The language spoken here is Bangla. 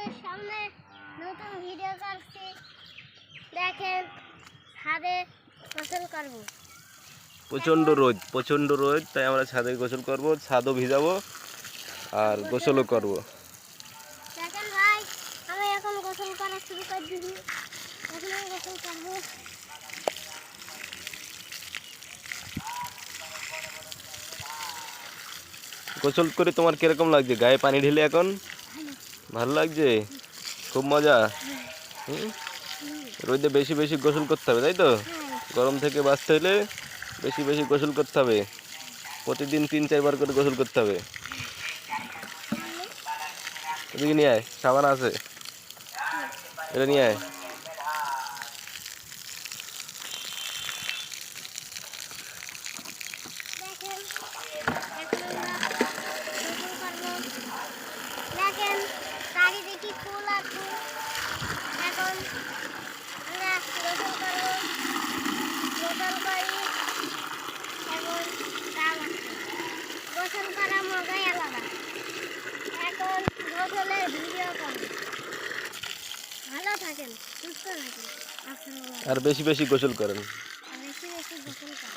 আপনাদের সামনে নতুন ভিডিও করছি। দেখেন ছাদে গোসল করব। প্রচণ্ড রোদ প্রচণ্ড রোদ তাই আমরা ছাদে গোসল করব ছাদও ভিজাবো আর গোসলও করব। দেখেন ভাই আমি এখন গোসল করা শুরু করে দিবি এখন গোসল করব। গোসল করে তোমার কীরকম লাগছে? গায়ে পানি ঢেলে এখন? ভালো লাগছে? খুব মজা। হুম? রোদে বেশি বেশি গোসল করতে হবে, তাই তো? গরম থেকে বাঁচতে হলে বেশি বেশি গোসল করতে হবে। প্রতিদিন তিন চারবার করে গোসল করতে হবে। এদিকে নিয়ে আয়, সাবান আছে। এটা নিয়ে আয়। গোসল করব গোসল করি এখন কাম আছে গোসল করা মজাই আলাদা এখন গোসলের ভিডিও করব ভালো থাকেন সুস্থ থাকেন আর বেশি বেশি গোসল করেন। বেশি বেশি গোসল করেন।